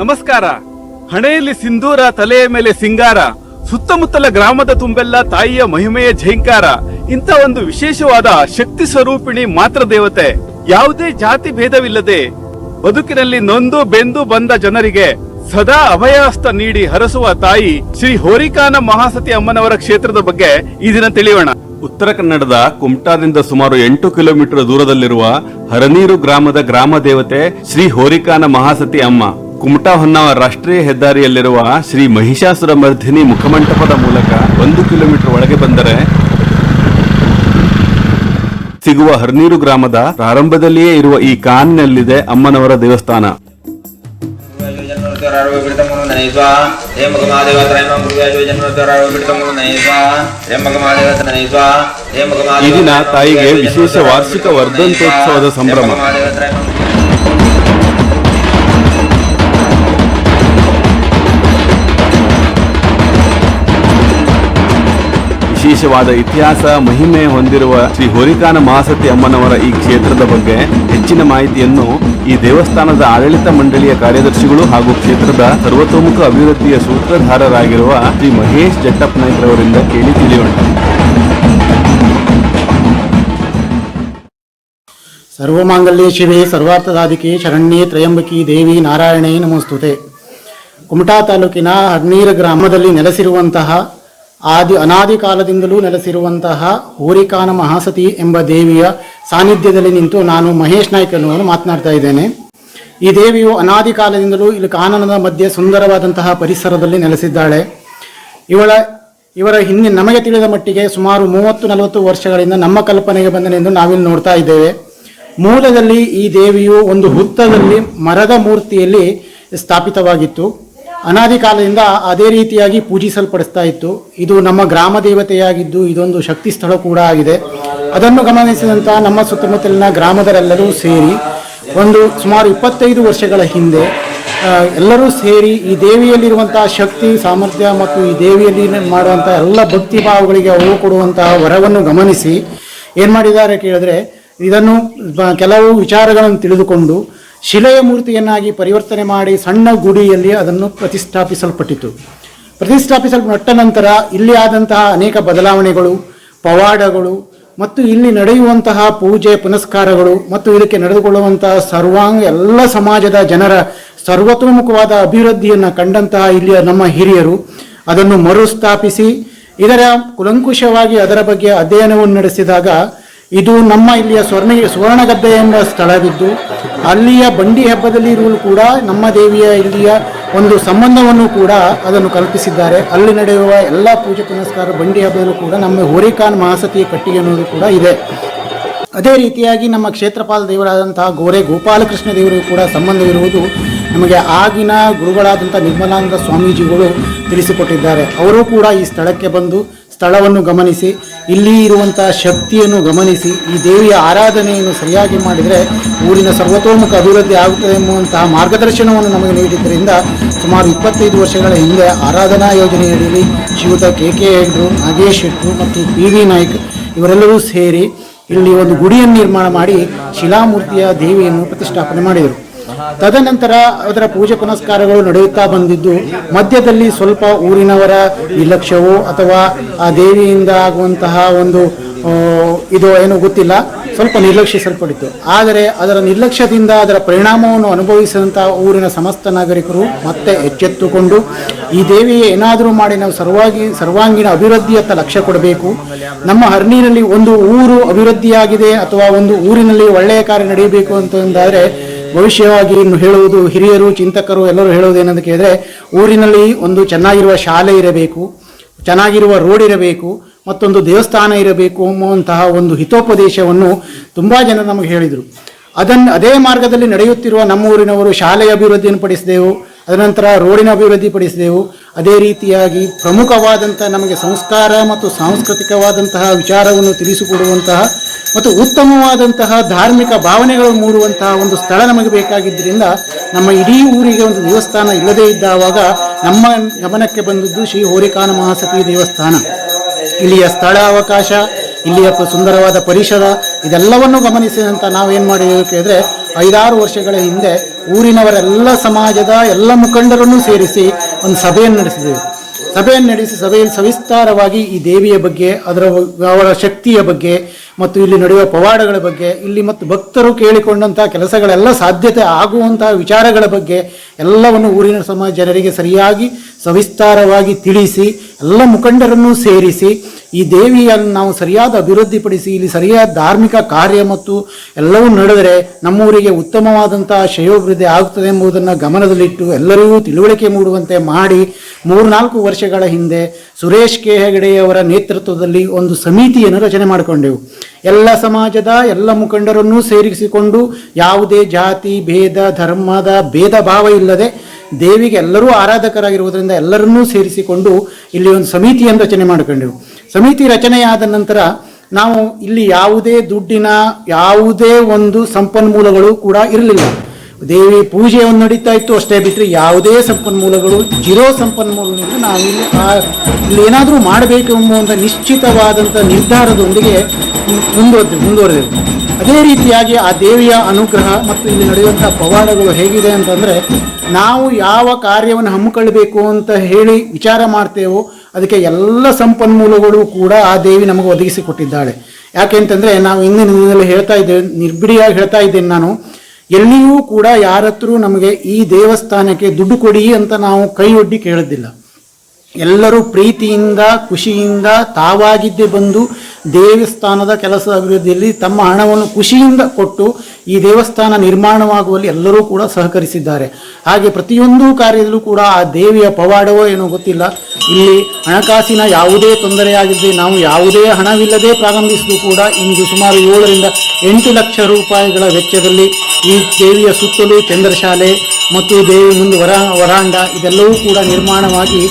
ನಮಸ್ಕಾರ. ಹಣೆಯಲ್ಲಿ ಸಿಂಧೂರ, ತಲೆಯ ಮೇಲೆ ಸಿಂಗಾರ, ಸುತ್ತಮುತ್ತಲ ಗ್ರಾಮದ ತುಂಬೆಲ್ಲ ತಾಯಿಯ ಮಹಿಮೆಯ ಝೈಂಕಾರ. ಇಂಥ ಒಂದು ವಿಶೇಷವಾದ ಶಕ್ತಿ ಸ್ವರೂಪಿಣಿ ಮಾತ್ರ ದೇವತೆ. ಯಾವುದೇ ಜಾತಿ ಭೇದವಿಲ್ಲದೆ ಬದುಕಿನಲ್ಲಿ ನೊಂದು ಬೆಂದು ಬಂದ ಜನರಿಗೆ ಸದಾ ಅಭಯಹಸ್ತ ನೀಡಿ ಹರಸುವ ತಾಯಿ ಶ್ರೀ ಹೋರಿಕಾನ ಮಹಾಸತಿ ಅಮ್ಮನವರ ಕ್ಷೇತ್ರದ ಬಗ್ಗೆ ಈ ದಿನ ತಿಳಿಯೋಣ. ಉತ್ತರ ಕನ್ನಡದ ಕುಮಟಾದಿಂದ ಸುಮಾರು ಎಂಟು ಕಿಲೋಮೀಟರ್ ದೂರದಲ್ಲಿರುವ ಹರನೀರು ಗ್ರಾಮದ ಗ್ರಾಮ ದೇವತೆ ಶ್ರೀ ಹೋರಿಕಾನ ಮಹಾಸತಿ ಅಮ್ಮ. ಕುಮಟಾ ಹೊನ್ನಾವ ರಾಷ್ಟ್ರೀಯ ಹೆದ್ದಾರಿಯಲ್ಲಿರುವ ಶ್ರೀ ಮಹಿಷಾಸುರ ಮರ್ಧಿನಿ ಮುಖಮಂಟಪದ ಮೂಲಕ ಒಂದು ಕಿಲೋಮೀಟರ್ ಒಳಗೆ ಬಂದರೆ ಸಿಗುವ ಹರ್ನೀರು ಗ್ರಾಮದ ಪ್ರಾರಂಭದಲ್ಲಿಯೇ ಇರುವ ಈ ಕಾನಿನಲ್ಲಿದೆ ಅಮ್ಮನವರ ದೇವಸ್ಥಾನ. ಈ ದಿನ ತಾಯಿಗೆ ವಿಶೇಷ ವಾರ್ಷಿಕ ವರ್ಧಂತೋತ್ಸವದ ಸಂಭ್ರಮ. ವಿಶೇಷವಾದ ಇತಿಹಾಸ, ಮಹಿಮೆ ಹೊಂದಿರುವ ಶ್ರೀ ಹೋರಿಕಾನ ಮಹಾಸತಿ ಅಮ್ಮನವರ ಈ ಕ್ಷೇತ್ರದ ಬಗ್ಗೆ ಹೆಚ್ಚಿನ ಮಾಹಿತಿಯನ್ನು ಈ ದೇವಸ್ಥಾನದ ಆಡಳಿತ ಮಂಡಳಿಯ ಕಾರ್ಯದರ್ಶಿಗಳು ಹಾಗೂ ಕ್ಷೇತ್ರದ ಸರ್ವತೋಮುಖ ಅಭಿವೃದ್ಧಿಯ ಸೂತ್ರಧಾರರಾಗಿರುವ ಶ್ರೀ ಮಹೇಶ್ ಜಟ್ಟಪ್ಪ ನಾಯ್ಕರವರಿಂದ ಕೇಳಿ ತಿಳಿಯೋಣ. ಸರ್ವಮಾಂಗಲ್ಯೇ ಶಿವೆ ಸರ್ವಾರ್ಥದಾದಿಕೆ, ಶರಣ್ಯೇ ತ್ರಯಂಬಕಿ ದೇವಿ ನಾರಾಯಣೇ ನಮಸ್ತುತೆ. ಕುಮಟಾ ತಾಲೂಕಿನ ಹರ್ನೀರ ಗ್ರಾಮದಲ್ಲಿ ನೆಲೆಸಿರುವಂತಹ ಆದಿ ಅನಾದಿ ಕಾಲದಿಂದಲೂ ನೆಲೆಸಿರುವಂತಹ ಹೋರಿಕಾನ ಮಹಾಸತಿ ಎಂಬ ದೇವಿಯ ಸಾನ್ನಿಧ್ಯದಲ್ಲಿ ನಿಂತು ನಾನು ಮಹೇಶ್ ನಾಯ್ಕ ಎನ್ನುವನು ಮಾತನಾಡ್ತಾ ಇದ್ದೇನೆ. ಈ ದೇವಿಯು ಅನಾದಿ ಕಾಲದಿಂದಲೂ ಇಲ್ಲಿ ಕಾನನದ ಮಧ್ಯೆ ಸುಂದರವಾದಂತಹ ಪರಿಸರದಲ್ಲಿ ನೆಲೆಸಿದ್ದಾಳೆ. ಇವಳ, ಇವರ ಹಿಂದೆ ನಮಗೆ ತಿಳಿದ ಮಟ್ಟಿಗೆ ಸುಮಾರು ಮೂವತ್ತು ನಲವತ್ತು ವರ್ಷಗಳಿಂದ ನಮ್ಮ ಕಲ್ಪನೆಗೆ ಬಂದನೆಂದು ನಾವಿಲ್ಲಿ ನೋಡ್ತಾ ಇದ್ದೇವೆ. ಮೂಲದಲ್ಲಿ ಈ ದೇವಿಯು ಒಂದು ಹುತ್ತದಲ್ಲಿ ಮರದ ಮೂರ್ತಿಯಲ್ಲಿ ಸ್ಥಾಪಿತವಾಗಿತ್ತು. ಅನಾದಿ ಕಾಲದಿಂದ ಅದೇ ರೀತಿಯಾಗಿ ಪೂಜಿಸಲ್ಪಡಿಸ್ತಾ ಇತ್ತು. ಇದು ನಮ್ಮ ಗ್ರಾಮ ದೇವತೆಯಾಗಿದ್ದು ಇದೊಂದು ಶಕ್ತಿ ಸ್ಥಳ ಕೂಡ ಆಗಿದೆ. ಅದನ್ನು ಗಮನಿಸಿದಂಥ ನಮ್ಮ ಸುತ್ತಮುತ್ತಲಿನ ಗ್ರಾಮದರೆಲ್ಲರೂ ಸೇರಿ ಒಂದು ಸುಮಾರು ಇಪ್ಪತ್ತೈದು ವರ್ಷಗಳ ಹಿಂದೆ ಎಲ್ಲರೂ ಸೇರಿ ಈ ದೇವಿಯಲ್ಲಿರುವಂತಹ ಶಕ್ತಿ, ಸಾಮರ್ಥ್ಯ ಮತ್ತು ಈ ದೇವಿಯಲ್ಲಿ ಮಾಡುವಂಥ ಎಲ್ಲ ಭಕ್ತಿ ಭಾವಗಳಿಗೆ ಅವು ಕೊಡುವಂತಹ ವರವನ್ನು ಗಮನಿಸಿ ಏನು ಮಾಡಿದ್ದಾರೆ ಕೇಳಿದ್ರೆ ಇದನ್ನು ಕೆಲವು ವಿಚಾರಗಳನ್ನು ತಿಳಿದುಕೊಂಡು ಶಿಲೆಯ ಮೂರ್ತಿಯನ್ನಾಗಿ ಪರಿವರ್ತನೆ ಮಾಡಿ ಸಣ್ಣ ಗುಡಿಯಲ್ಲಿ ಅದನ್ನು ಪ್ರತಿಷ್ಠಾಪಿಸಲ್ಪಟ್ಟಿತು. ಪ್ರತಿಷ್ಠಾಪಿಸಲ್ಪಟ್ಟ ನಂತರ ಇಲ್ಲಿ ಆದಂತಹ ಅನೇಕ ಬದಲಾವಣೆಗಳು, ಪವಾಡಗಳು ಮತ್ತು ಇಲ್ಲಿ ನಡೆಯುವಂತಹ ಪೂಜೆ ಪುನಸ್ಕಾರಗಳು ಮತ್ತು ಇದಕ್ಕೆ ನಡೆದುಕೊಳ್ಳುವಂತಹ ಸರ್ವಾಂಗ ಎಲ್ಲ ಸಮಾಜದ ಜನರ ಸರ್ವತೋಮುಖವಾದ ಅಭಿವೃದ್ಧಿಯನ್ನು ಕಂಡಂತಹ ಇಲ್ಲಿಯ ನಮ್ಮ ಹಿರಿಯರು ಅದನ್ನು ಮರುಸ್ಥಾಪಿಸಿ, ಇದರ ಕುಲಂಕುಷವಾಗಿ ಅದರ ಬಗ್ಗೆ ಅಧ್ಯಯನವನ್ನು ನಡೆಸಿದಾಗ ಇದು ನಮ್ಮ ಇಲ್ಲಿಯ ಸ್ವರ್ಣ ಸುವರ್ಣಗದ್ದೆ ಎಂಬ ಸ್ಥಳವಿದ್ದು, ಅಲ್ಲಿಯ ಬಂಡಿ ಹಬ್ಬದಲ್ಲಿ ಇರುವುದು ಕೂಡ ನಮ್ಮ ದೇವಿಯ ಇಲ್ಲಿಯ ಒಂದು ಸಂಬಂಧವನ್ನು ಕೂಡ ಅದನ್ನು ಕಲ್ಪಿಸಿದ್ದಾರೆ. ಅಲ್ಲಿ ನಡೆಯುವ ಎಲ್ಲ ಪೂಜೆ ಪುನಸ್ಕಾರ ಬಂಡಿ ಹಬ್ಬದಲ್ಲೂ ಕೂಡ ನಮ್ಮ ಹೋರಿಕಾನ್ ಮಹಾಸತಿಯ ಕಟ್ಟಿಗೆ ಅನ್ನೋದು ಕೂಡ ಇದೆ. ಅದೇ ರೀತಿಯಾಗಿ ನಮ್ಮ ಕ್ಷೇತ್ರಪಾಲ ದೇವರಾದಂತಹ ಗೋರೆ ಗೋಪಾಲಕೃಷ್ಣ ದೇವರಿಗೂ ಕೂಡ ಸಂಬಂಧವಿರುವುದು ನಮಗೆ ಆಗಿನ ಗುರುಗಳಾದಂಥ ನಿರ್ಮಲಾನಂದ ಸ್ವಾಮೀಜಿಗಳು ತಿಳಿಸಿಕೊಟ್ಟಿದ್ದಾರೆ. ಅವರು ಕೂಡ ಈ ಸ್ಥಳಕ್ಕೆ ಬಂದು ಸ್ಥಳವನ್ನು ಗಮನಿಸಿ, ಇಲ್ಲಿ ಇರುವಂತಹ ಶಕ್ತಿಯನ್ನು ಗಮನಿಸಿ, ಈ ದೇವಿಯ ಆರಾಧನೆಯನ್ನು ಸರಿಯಾಗಿ ಮಾಡಿದರೆ ಊರಿನ ಸರ್ವತೋಮುಖ ಅಭಿವೃದ್ಧಿ ಆಗುತ್ತದೆ ಎಂಬುವಂತಹ ಮಾರ್ಗದರ್ಶನವನ್ನು ನಮಗೆ ನೀಡಿದ್ದರಿಂದ ಸುಮಾರು ಇಪ್ಪತ್ತೈದು ವರ್ಷಗಳ ಹಿಂದೆ ಆರಾಧನಾ ಯೋಜನೆಯಡಿಯಲ್ಲಿ ಶ್ರೀಯುತ ಕೆ ಕೆ ಹೆಗ್ರು ನಾಗೇಶ್ ಶೆಟ್ರು ಮತ್ತು ಪಿ ವಿ ನಾಯ್ಕ್ ಇವರೆಲ್ಲರೂ ಸೇರಿ ಇಲ್ಲಿ ಒಂದು ಗುಡಿಯನ್ನು ನಿರ್ಮಾಣ ಮಾಡಿ ಶಿಲಾಮೂರ್ತಿಯ ದೇವಿಯನ್ನು ಪ್ರತಿಷ್ಠಾಪನೆ ಮಾಡಿದರು. ತದನಂತರ ಅದರ ಪೂಜೆ ಪುನಸ್ಕಾರಗಳು ನಡೆಯುತ್ತಾ ಬಂದಿದ್ದು, ಮಧ್ಯದಲ್ಲಿ ಸ್ವಲ್ಪ ಊರಿನವರ ನಿರ್ಲಕ್ಷ್ಯವೋ ಅಥವಾ ಆ ದೇವಿಯಿಂದ ಆಗುವಂತಹ ಒಂದು ಇದು ಏನು ಗೊತ್ತಿಲ್ಲ, ಸ್ವಲ್ಪ ನಿರ್ಲಕ್ಷಿಸಲ್ಪಟ್ಟಿತು ಆದರೆ ಅದರ ನಿರ್ಲಕ್ಷ್ಯದಿಂದ ಅದರ ಪರಿಣಾಮವನ್ನು ಅನುಭವಿಸಿದಂತಹ ಊರಿನ ಸಮಸ್ತ ನಾಗರಿಕರು ಮತ್ತೆ ಎಚ್ಚೆತ್ತುಕೊಂಡು, ಈ ದೇವಿಗೆ ಏನಾದರೂ ಮಾಡಿ ನಾವು ಸರ್ವಾಗಿ, ಸರ್ವಾಂಗೀಣ ಅಭಿವೃದ್ಧಿಯತ್ತ ಲಕ್ಷ್ಯ ಕೊಡಬೇಕು. ನಮ್ಮ ಹರ್ನೀರಲ್ಲಿ ಒಂದು ಊರು ಅಭಿವೃದ್ಧಿಯಾಗಿದೆ ಅಥವಾ ಒಂದು ಊರಿನಲ್ಲಿ ಒಳ್ಳೆಯ ಕಾರ್ಯ ನಡೆಯಬೇಕು ಅಂತಂದಾದರೆ ಭವಿಷ್ಯವಾಗಿ ಇನ್ನು ಹೇಳುವುದು ಹಿರಿಯರು, ಚಿಂತಕರು ಎಲ್ಲರೂ ಹೇಳುವುದು ಏನಂತ ಕೇಳಿದ್ರೆ, ಊರಿನಲ್ಲಿ ಒಂದು ಚೆನ್ನಾಗಿರುವ ಶಾಲೆ ಇರಬೇಕು, ಚೆನ್ನಾಗಿರುವ ರೋಡ್ ಇರಬೇಕು, ಮತ್ತೊಂದು ದೇವಸ್ಥಾನ ಇರಬೇಕು ಅನ್ನುವಂತಹ ಒಂದು ಹಿತೋಪದೇಶವನ್ನು ತುಂಬ ಜನ ನಮಗೆ ಹೇಳಿದರು. ಅದನ್ನು ಅದೇ ಮಾರ್ಗದಲ್ಲಿ ನಡೆಯುತ್ತಿರುವ ನಮ್ಮ ಊರಿನವರು ಶಾಲೆಯ ಅಭಿವೃದ್ಧಿಯನ್ನು ಪಡಿಸಿದೆವು ಅದನಂತರ ರೋಡಿನ ಅಭಿವೃದ್ಧಿ ಪಡಿಸಿದೆವು. ಅದೇ ರೀತಿಯಾಗಿ ಪ್ರಮುಖವಾದಂಥ ನಮಗೆ ಸಂಸ್ಕಾರ ಮತ್ತು ಸಾಂಸ್ಕೃತಿಕವಾದಂತಹ ವಿಚಾರವನ್ನು ತಿಳಿಸಿಕೊಡುವಂತಹ ಮತ್ತು ಉತ್ತಮವಾದಂತಹ ಧಾರ್ಮಿಕ ಭಾವನೆಗಳು ಮೂಡುವಂತಹ ಒಂದು ಸ್ಥಳ ನಮಗೆ ಬೇಕಾಗಿದ್ದರಿಂದ ನಮ್ಮ ಇಡೀ ಊರಿಗೆ ಒಂದು ದೇವಸ್ಥಾನ ಇಲ್ಲದೇ ಇದ್ದಾವಾಗ ನಮ್ಮ ಗಮನಕ್ಕೆ ಬಂದದ್ದು ಶ್ರೀ ಹೋರಿಕಾನ ಮಹಾಸತಿ ದೇವಸ್ಥಾನ. ಇಲ್ಲಿಯ ಸ್ಥಳ ಅವಕಾಶ, ಇಲ್ಲಿಯ ಸುಂದರವಾದ ಪರಿಸರ, ಇದೆಲ್ಲವನ್ನು ಗಮನಿಸಿದಂಥ ನಾವೇನು ಮಾಡಿದ್ದೇವೆ ಕೇಳಿದ್ರೆ ಐದಾರು ವರ್ಷಗಳ ಹಿಂದೆ ಊರಿನವರೆಲ್ಲ ಸಮಾಜದ ಎಲ್ಲ ಮುಖಂಡರನ್ನು ಸೇರಿಸಿ ಒಂದು ಸಭೆಯನ್ನು ನಡೆಸಿದೆವು. ಸಭೆಯನ್ನು ನಡೆಸಿ ಸಭೆಯಲ್ಲಿ ಸವಿಸ್ತಾರವಾಗಿ ಈ ದೇವಿಯ ಬಗ್ಗೆ, ಅದರ ಅವರ ಶಕ್ತಿಯ ಬಗ್ಗೆ, ಮತ್ತು ಇಲ್ಲಿ ನಡೆಯುವ ಪವಾಡಗಳ ಬಗ್ಗೆ, ಇಲ್ಲಿ ಮತ್ತು ಭಕ್ತರು ಕೇಳಿಕೊಂಡಂತಹ ಕೆಲಸಗಳೆಲ್ಲ ಸಾಧ್ಯತೆ ಆಗುವಂತಹ ವಿಚಾರಗಳ ಬಗ್ಗೆ ಎಲ್ಲವನ್ನು ಊರಿನ ಸಮಾಜ ಜನರಿಗೆ ಸರಿಯಾಗಿ ಸವಿಸ್ತಾರವಾಗಿ ತಿಳಿಸಿ, ಎಲ್ಲ ಮುಖಂಡರನ್ನು ಸೇರಿಸಿ, ಈ ದೇವಿಯನ್ನು ನಾವು ಸರಿಯಾದ ಅಭಿವೃದ್ಧಿಪಡಿಸಿ, ಇಲ್ಲಿ ಸರಿಯಾದ ಧಾರ್ಮಿಕ ಕಾರ್ಯ ಮತ್ತು ಎಲ್ಲವೂ ನಡೆದರೆ ನಮ್ಮೂರಿಗೆ ಉತ್ತಮವಾದಂತಹ ಶಯೋಭಿವೃದ್ಧಿ ಆಗುತ್ತದೆ ಎಂಬುದನ್ನು ಗಮನದಲ್ಲಿಟ್ಟು ಎಲ್ಲರಿಗೂ ತಿಳುವಳಿಕೆ ಮೂಡುವಂತೆ ಮಾಡಿ, ಮೂರ್ನಾಲ್ಕು ವರ್ಷಗಳ ಹಿಂದೆ ಸುರೇಶ್ ಕೆ ಹೆಗಡೆಯವರ ನೇತೃತ್ವದಲ್ಲಿ ಒಂದು ಸಮಿತಿಯನ್ನು ರಚನೆ ಮಾಡಿಕೊಂಡೆವು. ಎಲ್ಲ ಸಮಾಜದ ಎಲ್ಲ ಮುಖಂಡರನ್ನೂ ಸೇರಿಸಿಕೊಂಡು ಯಾವುದೇ ಜಾತಿ, ಭೇದ, ಧರ್ಮದ ಭೇದ ಭಾವ ಇಲ್ಲದೆ ದೇವಿಗೆ ಎಲ್ಲರೂ ಆರಾಧಕರಾಗಿರುವುದರಿಂದ ಎಲ್ಲರನ್ನೂ ಸೇರಿಸಿಕೊಂಡು ಇಲ್ಲಿ ಒಂದು ಸಮಿತಿಯನ್ನು ರಚನೆ ಮಾಡಿಕೊಂಡೆವು. ಸಮಿತಿ ರಚನೆಯಾದ ನಂತರ ನಾವು ಇಲ್ಲಿ ಯಾವುದೇ ದುಡ್ಡಿನ ಯಾವುದೇ ಒಂದು ಸಂಪನ್ಮೂಲಗಳು ಕೂಡ ಇರಲಿಲ್ಲ. ದೇವಿ ಪೂಜೆ ಒಂದು ನಡೀತಾ ಇತ್ತು ಅಷ್ಟೇ ಬಿಟ್ಟರೆ ಯಾವುದೇ ಸಂಪನ್ಮೂಲಗಳು, ಜಿರೋ ಸಂಪನ್ಮೂಲಗಳಿಂದ ನಾವು ಇಲ್ಲಿ ಇಲ್ಲಿ ಏನಾದರೂ ಮಾಡಬೇಕು ಎಂಬ ನಿಶ್ಚಿತವಾದಂಥ ನಿರ್ಧಾರದೊಂದಿಗೆ ಮುಂದುವರೆದು ಮುಂದುವರೆದೆವು. ಅದೇ ರೀತಿಯಾಗಿ ಆ ದೇವಿಯ ಅನುಗ್ರಹ ಮತ್ತು ಇಲ್ಲಿ ನಡೆಯುವಂಥ ಪವಾಡಗಳು ಹೇಗಿದೆ ಅಂತಂದರೆ, ನಾವು ಯಾವ ಕಾರ್ಯವನ್ನು ಹಮ್ಮಿಕೊಳ್ಳಬೇಕು ಅಂತ ಹೇಳಿ ವಿಚಾರ ಮಾಡ್ತೇವೋ, ಅದಕ್ಕೆ ಎಲ್ಲ ಸಂಪನ್ಮೂಲಗಳು ಕೂಡ ಆ ದೇವಿ ನಮಗೆ ಒದಗಿಸಿಕೊಟ್ಟಿದ್ದಾಳೆ ಯಾಕೆಂತಂದರೆ ನಾವು ಇಂದಿನ ದಿನದಲ್ಲಿ ಹೇಳ್ತಾ ಇದ್ದೇವೆ ನಿರ್ಬಿಡಿಯಾಗಿ ಹೇಳ್ತಾ ಇದ್ದೇನೆ ನಾನು, ಎಲ್ಲಿಯೂ ಕೂಡ ಯಾರತ್ರೂ ನಮಗೆ ಈ ದೇವಸ್ಥಾನಕ್ಕೆ ದುಡ್ಡು ಕೊಡಿ ಅಂತ ನಾವು ಕೈ ಒಡ್ಡಿ ಕೇಳೋದಿಲ್ಲ. ಎಲ್ಲರೂ ಪ್ರೀತಿಯಿಂದ, ಖುಷಿಯಿಂದ ತಾವಾಗಿದ್ದೇ ಬಂದು ದೇವಸ್ಥಾನದ ಕೆಲಸ ಅಭಿವೃದ್ಧಿಯಲ್ಲಿ ತಮ್ಮ ಹಣವನ್ನು ಖುಷಿಯಿಂದ ಕೊಟ್ಟು ಈ ದೇವಸ್ಥಾನ ನಿರ್ಮಾಣವಾಗುವಲ್ಲಿ ಎಲ್ಲರೂ ಕೂಡ ಸಹಕರಿಸಿದ್ದಾರೆ. ಹಾಗೆ ಪ್ರತಿಯೊಂದು ಕಾರ್ಯದಲ್ಲೂ ಕೂಡ ಆ ದೇವಿಯ ಪವಾಡವೋ ಏನೋ ಗೊತ್ತಿಲ್ಲ. ಇಲ್ಲಿ ಹಣಕಾಸಿನ ಯಾವುದೇ ತೊಂದರೆಯಾಗಿದ್ದರೆ ನಾವು ಯಾವುದೇ ಹಣವಿಲ್ಲದೆ ಪ್ರಾರಂಭಿಸಿದ್ರು ಕೂಡ ಇಂದು ಸುಮಾರು ಏಳರಿಂದ ಎಂಟು ಲಕ್ಷ ರೂಪಾಯಿಗಳ ವೆಚ್ಚದಲ್ಲಿ ಈ ದೇವಿಯ ಸುತ್ತಲೂ ಚಂದ್ರಶಾಲೆ ಮತ್ತು ದೇವಿ ಮುಂದೆ ವರ, ವರಾಂಡ ಇದೆಲ್ಲವೂ ಕೂಡ ನಿರ್ಮಾಣವಾಗಿ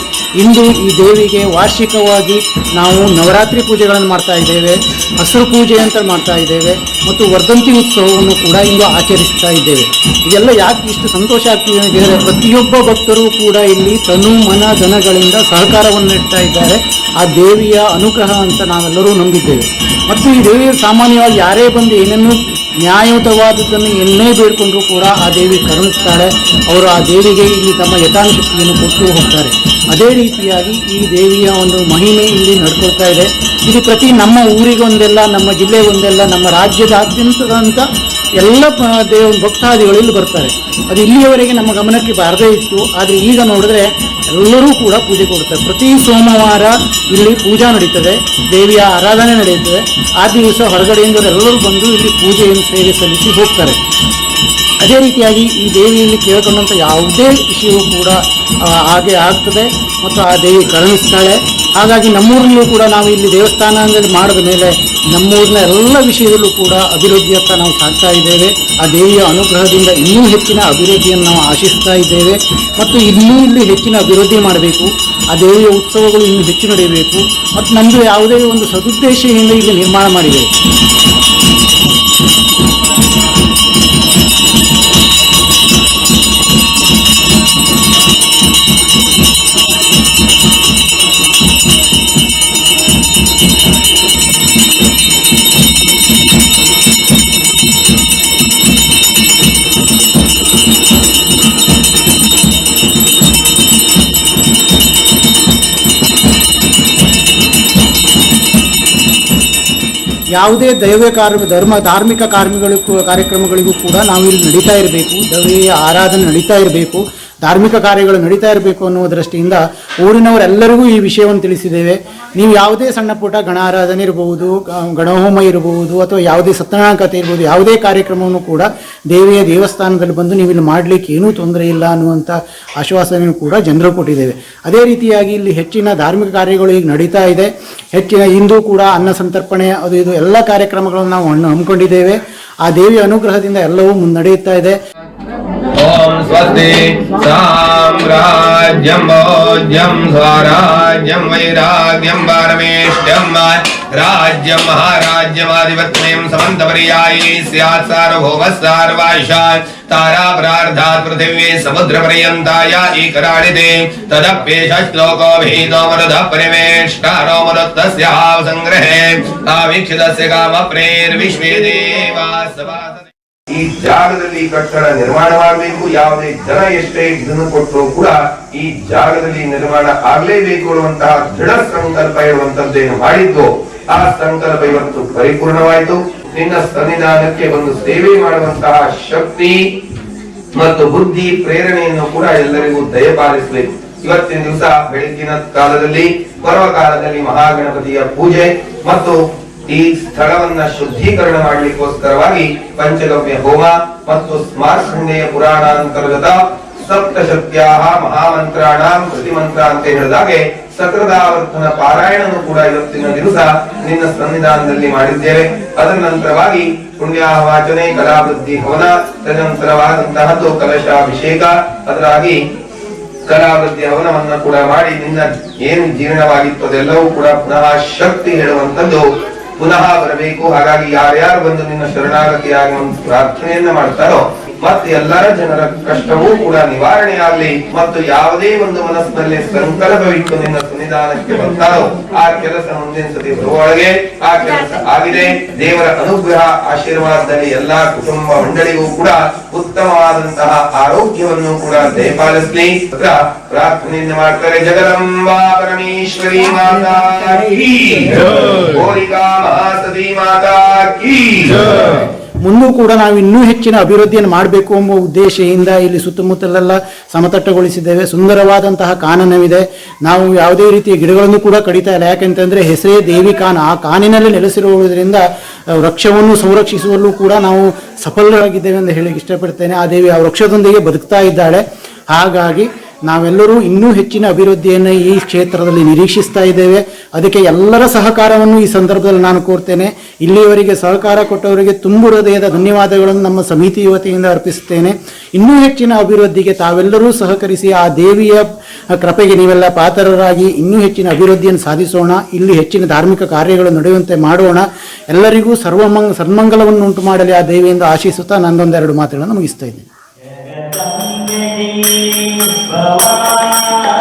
ಇಂದು ಈ ದೇವಿಗೆ ವಾರ್ಷಿಕವಾಗಿ ನಾವು ನವರಾತ್ರಿ ಪೂಜೆಗಳನ್ನು ಮಾಡ್ತಾ ಇದ್ದೇವೆ, ಹಸಿರು ಪೂಜೆ ಅಂತ ಮಾಡ್ತಾ ಇದ್ದೇವೆ ಮತ್ತು ವರ್ಧಂತಿ ಉತ್ಸವವನ್ನು ಕೂಡ ಇಂದು ಆಚರಿಸ್ತಾ ಇದ್ದೇವೆ. ಇದೆಲ್ಲ ಯಾಕೆ ಇಷ್ಟು ಸಂತೋಷ ಆಗ್ತಿದೆ ಅಂತ ಪ್ರತಿಯೊಬ್ಬ ಭಕ್ತರು ಕೂಡ ಇಲ್ಲಿ ತನು ಮನ ಧನಗಳಿಂದ ಸಹಕಾರವನ್ನು ನೀಡ್ತಾ ಇದ್ದಾರೆ. ಆ ದೇವಿಯ ಅನುಗ್ರಹ ಅಂತ ನಾವೆಲ್ಲರೂ ನಂಬಿದ್ದೇವೆ. ಮತ್ತು ಈ ದೇವಿಯ ಸಾಮಾನ್ಯವಾಗಿ ಯಾರೇ ಬಂದು ಏನನ್ನು ನ್ಯಾಯಯುತವಾದದ್ದನ್ನು ಎಲ್ಲೇ ಬೇಡ್ಕೊಂಡ್ರೂ ಕೂಡ ಆ ದೇವಿ ಕರುಣಿಸ್ತಾಳೆ ಅವರು ಆ ದೇವಿಗೆ ಇಲ್ಲಿ ತಮ್ಮ ಯಥಾಶಕ್ತಿಯನ್ನು ಕೊಟ್ಟು ಹೋಗ್ತಾರೆ. ಅದೇ ರೀತಿಯಾಗಿ ಈ ದೇವಿಯ ಒಂದು ಮಹಿಮೆ ಇಲ್ಲಿ ನಡ್ಕೊಳ್ತಾ ಇದೆ. ಇದು ಪ್ರತಿ ನಮ್ಮ ಊರಿಗೊಂದೆಲ್ಲ, ನಮ್ಮ ಜಿಲ್ಲೆಗೊಂದೆಲ್ಲ, ನಮ್ಮ ರಾಜ್ಯದಾದ್ಯಂತದಂತ ಎಲ್ಲ ದೇವ ಭಕ್ತಾದಿಗಳು ಇಲ್ಲಿ ಬರ್ತಾರೆ. ಅದು ಇಲ್ಲಿಯವರೆಗೆ ನಮ್ಮ ಗಮನಕ್ಕೆ ಬಾರದೇ ಇತ್ತು. ಆದರೆ ಈಗ ನೋಡಿದ್ರೆ ಎಲ್ಲರೂ ಕೂಡ ಪೂಜೆ ಕೊಡ್ತಾರೆ. ಪ್ರತಿ ಸೋಮವಾರ ಇಲ್ಲಿ ಪೂಜಾ ನಡೀತದೆ. ದೇವಿಯ ಆರಾಧನೆ ನಡೆಯುತ್ತದೆ. ಆ ದಿವಸ ಹೊರಗಡೆಯಿಂದ ಎಲ್ಲರೂ ಬಂದು ಇಲ್ಲಿ ಪೂಜೆಯನ್ನು ಸೇವೆ ಸಲ್ಲಿಸಿ ಹೋಗ್ತಾರೆ. ಅದೇ ರೀತಿಯಾಗಿ ಈ ದೇವಿಯಲ್ಲಿ ಕೇಳ್ಕೊಂಡಂಥ ಯಾವುದೇ ವಿಷಯವೂ ಕೂಡ ಹಾಗೆ ಆಗ್ತದೆ. ಮತ್ತು ಆ ದೇವಿ ಕರುಣಿಸ್ತಾಳೆ. ಹಾಗಾಗಿ ನಮ್ಮೂರಲ್ಲೂ ಕೂಡ ನಾವು ಇಲ್ಲಿ ದೇವಸ್ಥಾನ ಅಂದರೆ ಮಾಡಿದ ಮೇಲೆ ನಮ್ಮೂರಿನ ಎಲ್ಲ ವಿಷಯದಲ್ಲೂ ಕೂಡ ಅಭಿವೃದ್ಧಿಯತ್ತ ನಾವು ಸಾಗ್ತಾ ಇದ್ದೇವೆ. ಆ ದೇವಿಯ ಅನುಗ್ರಹದಿಂದ ಇನ್ನೂ ಹೆಚ್ಚಿನ ಅಭಿವೃದ್ಧಿಯನ್ನು ನಾವು ಆಶಿಸ್ತಾ ಇದ್ದೇವೆ. ಮತ್ತು ಇನ್ನೂ ಇಲ್ಲಿ ಹೆಚ್ಚಿನ ಅಭಿವೃದ್ಧಿ ಮಾಡಬೇಕು. ಆ ದೇವಿಯ ಉತ್ಸವಗಳು ಇನ್ನೂ ಹೆಚ್ಚು ನಡೆಯಬೇಕು. ಮತ್ತು ನಮ್ಮದು ಯಾವುದೇ ಒಂದು ಸದುದ್ದೇಶದಿಂದ ಇಲ್ಲಿ ನಿರ್ಮಾಣ ಮಾಡಿದ್ದೇವೆ. ಯಾವುದೇ ದೈವ ಕಾರ್ಮ, ಧರ್ಮ, ಧಾರ್ಮಿಕ ಕಾರ್ಮಿಗಳಿಗೂ ಕಾರ್ಯಕ್ರಮಗಳಿಗೂ ಕೂಡ ನಾವು ಇಲ್ಲಿ ನಡೀತಾ ಇರಬೇಕು. ದೈವಿಯ ಆರಾಧನೆ ನಡೀತಾ ಇರಬೇಕು. ಧಾರ್ಮಿಕ ಕಾರ್ಯಗಳು ನಡೀತಾ ಇರಬೇಕು ಅನ್ನುವ ದೃಷ್ಟಿಯಿಂದ ಊರಿನವರೆಲ್ಲರಿಗೂ ಈ ವಿಷಯವನ್ನು ತಿಳಿಸಿದ್ದೇವೆ. ನೀವು ಯಾವುದೇ ಸಣ್ಣ ಪುಟ್ಟ ಗಣಾರಾಧನೆ ಇರಬಹುದು ಗಣಹೋಮ ಇರಬಹುದು ಅಥವಾ ಯಾವುದೇ ಸತ್ಯನಾರಾಯಣ ಕಥೆ ಇರಬಹುದು ಯಾವುದೇ ಕಾರ್ಯಕ್ರಮವನ್ನು ಕೂಡ ದೇವಿಯ ದೇವಸ್ಥಾನದಲ್ಲಿ ಬಂದು ನೀವು ಇಲ್ಲಿ ಮಾಡಲಿಕ್ಕೆ ಏನೂ ತೊಂದರೆ ಇಲ್ಲ ಅನ್ನುವಂಥ ಆಶ್ವಾಸನೆಯನ್ನು ಕೂಡ ಜನರು ಕೊಟ್ಟಿದ್ದೇವೆ. ಅದೇ ರೀತಿಯಾಗಿ ಇಲ್ಲಿ ಹೆಚ್ಚಿನ ಧಾರ್ಮಿಕ ಕಾರ್ಯಗಳು ಈಗ ನಡೀತಾ ಇದೆ. ಹೆಚ್ಚಿನ ಇಂದು ಕೂಡ ಅನ್ನ ಸಂತರ್ಪಣೆ, ಅದು ಇದು ಎಲ್ಲ ಕಾರ್ಯಕ್ರಮಗಳನ್ನು ನಾವು ಹಮ್ಮಿಕೊಂಡಿದ್ದೇವೆ. ಆ ದೇವಿಯ ಅನುಗ್ರಹದಿಂದ ಎಲ್ಲವೂ ಮುನ್ನಡೆಯುತ್ತಾ ಇದೆ. स्वस्ति साम्राज्यं भोज्यं स्वराज्यं वैराग्यं पारमेष्ट्यं राज्यं महाराज्यमाधिपत्यं समन्तपर्यायी स्यात् तारापरार्धात् पृथिवी समुद्रपर्यन्ताय ईकराणिते तदप्येष श्लोको भीतो मरुधः परिवेष्टारो मरुत्तस्याः सङ्ग्रहे आवीक्षितस्य कामप्रेर्विश्वे ಈ ಜಾಗದಲ್ಲಿ ಕಟ್ಟಡ ನಿರ್ಮಾಣವಾಗಬೇಕು ಯಾವುದೇ ಜನ ಎಷ್ಟೇ ಇದನ್ನು ಕೊಟ್ಟರು ಕೂಡ ಈ ಜಾಗದಲ್ಲಿ ನಿರ್ಮಾಣ ಆಗಲೇಬೇಕು ಅನ್ನುವಂತಹ ದೃಢ ಸಂಕಲ್ಪ ಇರುವಂತದ್ದೇನು ಮಾಡಿದ್ದು, ಆ ಸಂಕಲ್ಪ ಇವತ್ತು ಪರಿಪೂರ್ಣವಾಯಿತು. ನಿನ್ನ ಸನ್ನಿಧಾನಕ್ಕೆ ಒಂದು ಸೇವೆ ಮಾಡುವಂತಹ ಶಕ್ತಿ ಮತ್ತು ಬುದ್ಧಿ, ಪ್ರೇರಣೆಯನ್ನು ಕೂಡ ಎಲ್ಲರಿಗೂ ದಯಪಾಲಿಸಬೇಕು. ಇವತ್ತಿನ ದಿವಸ, ಬೆಳಗಿನ ಕಾಲದಲ್ಲಿ, ಪರ್ವಕಾಲದಲ್ಲಿ ಮಹಾಗಣಪತಿಯ ಪೂಜೆ ಮತ್ತು ಈ ಸ್ಥಳವನ್ನ ಶುದ್ಧೀಕರಣ ಮಾಡಲಿಕ್ಕೋಸ್ಕರವಾಗಿ ಪಂಚಗವ್ಯ ಹೋಮ ಮತ್ತು ಸ್ಮಾರ್ಖಂಡೆಯ ಪುರಾಣಾಂತರ್ಗತ ಸಪ್ತಶಕ್ತ್ಯಾಹ ಕೃತಿ ಪ್ರತಿಮಂತ್ರ ಅಂತ ಹೇಳಿದಾಗೆ ಸಕೃದಾವರ್ತನ ಪಾರಾಯಣನು ಕೂಡ ಇವತ್ತಿನ ದಿವಸ ನಿನ್ನ ಸನ್ನಿಧಾನದಲ್ಲಿ ಮಾಡಿದ್ದೇವೆ. ಅದರ ನಂತರವಾಗಿ ಪುಣ್ಯಾವಾಚನೆ ಕಲಾವೃದ್ಧಿ ಹವನ, ತದನಂತರವಾದಂತಹದ್ದು ಕಲಶಾಭಿಷೇಕ, ಅದರಾಗಿ ಕಲಾವೃದ್ಧಿ ಹವನವನ್ನ ಕೂಡ ಮಾಡಿ ನಿನ್ನ ಏನು ಜೀರ್ಣವಾಗಿತ್ತು ಅದೆಲ್ಲವೂ ಕೂಡ ಪುನಃ ಶಕ್ತಿ ಹೇಳುವಂತದ್ದು ಪುನಃ ಬರಬೇಕು. ಹಾಗಾಗಿ ಯಾರ್ಯಾರು ಬಂದು ನಿನ್ನ ಶರಣಾಗತಿಯಾಗಿ ಒಂದು ಪ್ರಾರ್ಥನೆಯನ್ನ ಮಾಡ್ತಾರೋ ಮತ್ತೆ ಎಲ್ಲರ ಜನರ ಕಷ್ಟವೂ ಕೂಡ ನಿವಾರಣೆ ಆಗಲಿ, ಮತ್ತು ಯಾವುದೇ ಒಂದು ಮನಸ್ಸಿನಲ್ಲಿ ಸಂಕಲ್ಪವಿಟ್ಟು ನಿನ್ನ ಸನ್ನಿಧಾನಕ್ಕೆ ಬರ್ತಾರೋ ಆ ಕೆಲಸ ಮುಂದಿನ ಸತಿ ಬರುವೊಳಗೆ ಆ ಕೆಲಸ ಆಗಿದೆ. ದೇವರ ಅನುಗ್ರಹ ಆಶೀರ್ವಾದದಲ್ಲಿ ಎಲ್ಲಾ ಕುಟುಂಬ ಮಂಡಳಿಗೂ ಕೂಡ ಉತ್ತಮವಾದಂತಹ ಆರೋಗ್ಯವನ್ನು ಕೂಡ ದಯಪಾಲಿಸಲಿ. ಪ್ರಾರ್ಥನೆಯನ್ನು ಮಾಡ್ತಾರೆ ಜಗದಂಬಾ ಪರಮೇಶ್ವರಿ ಮಾತಾ ಕೀ. ಹೋಲಿಕಾ ಮಹಾಸತಿ ಮಾತಾ ಕೀ. ಮುಂದೂ ಕೂಡ ನಾವು ಇನ್ನೂ ಹೆಚ್ಚಿನ ಅಭಿವೃದ್ಧಿಯನ್ನು ಮಾಡಬೇಕು ಎಂಬ ಉದ್ದೇಶದಿಂದ ಇಲ್ಲಿ ಸುತ್ತಮುತ್ತಲೆಲ್ಲ ಸಮತಟ್ಟಗೊಳಿಸಿದ್ದೇವೆ. ಸುಂದರವಾದಂತಹ ಕಾನನವಿದೆ. ನಾವು ಯಾವುದೇ ರೀತಿಯ ಗಿಡಗಳನ್ನು ಕೂಡ ಕಡಿತಾ ಇಲ್ಲ. ಯಾಕೆಂತಂದರೆ ಹೆಸರೇ ದೇವಿ ಕಾನ. ಆ ಕಾನಿನಲ್ಲಿ ನೆಲೆಸಿರುವುದರಿಂದ ವೃಕ್ಷವನ್ನು ಸಂರಕ್ಷಿಸುವಲ್ಲೂ ಕೂಡ ನಾವು ಸಫಲರಾಗಿದ್ದೇವೆ ಎಂದು ಹೇಳಿ ಇಷ್ಟಪಡ್ತೇನೆ. ಆ ದೇವಿ ಆ ವೃಕ್ಷದೊಂದಿಗೆ ಬದುಕ್ತಾ ಇದ್ದಾಳೆ. ಹಾಗಾಗಿ ನಾವೆಲ್ಲರೂ ಇನ್ನೂ ಹೆಚ್ಚಿನ ಅಭಿವೃದ್ಧಿಯನ್ನು ಈ ಕ್ಷೇತ್ರದಲ್ಲಿ ನಿರೀಕ್ಷಿಸ್ತಾ ಇದ್ದೇವೆ. ಅದಕ್ಕೆ ಎಲ್ಲರ ಸಹಕಾರವನ್ನು ಈ ಸಂದರ್ಭದಲ್ಲಿ ನಾನು ಕೋರ್ತೇನೆ. ಇಲ್ಲಿಯವರೆಗೆ ಸಹಕಾರ ಕೊಟ್ಟವರಿಗೆ ತುಂಬು ಹೃದಯದ ಧನ್ಯವಾದಗಳನ್ನು ನಮ್ಮ ಸಮಿತಿ ಯುವತಿಯಿಂದ ಅರ್ಪಿಸುತ್ತೇನೆ. ಇನ್ನೂ ಹೆಚ್ಚಿನ ಅಭಿವೃದ್ಧಿಗೆ ತಾವೆಲ್ಲರೂ ಸಹಕರಿಸಿ ಆ ದೇವಿಯ ಕೃಪೆಗೆ ನೀವೆಲ್ಲ ಪಾತ್ರರಾಗಿ ಇನ್ನೂ ಹೆಚ್ಚಿನ ಅಭಿವೃದ್ಧಿಯನ್ನು ಸಾಧಿಸೋಣ. ಇಲ್ಲಿ ಹೆಚ್ಚಿನ ಧಾರ್ಮಿಕ ಕಾರ್ಯಗಳು ನಡೆಯುವಂತೆ ಮಾಡೋಣ. ಎಲ್ಲರಿಗೂ ಸರ್ವಮಂಗ ಸನ್ಮಂಗಲವನ್ನು ಉಂಟು ಮಾಡಲಿ ಆ ದೇವಿಯಿಂದ ಆಶಿಸುತ್ತಾ ನಂದೊಂದೆರಡು ಮಾತುಗಳನ್ನು ಮುಗಿಸ್ತಾ ಇದ್ದೀನಿ. محمد فوالله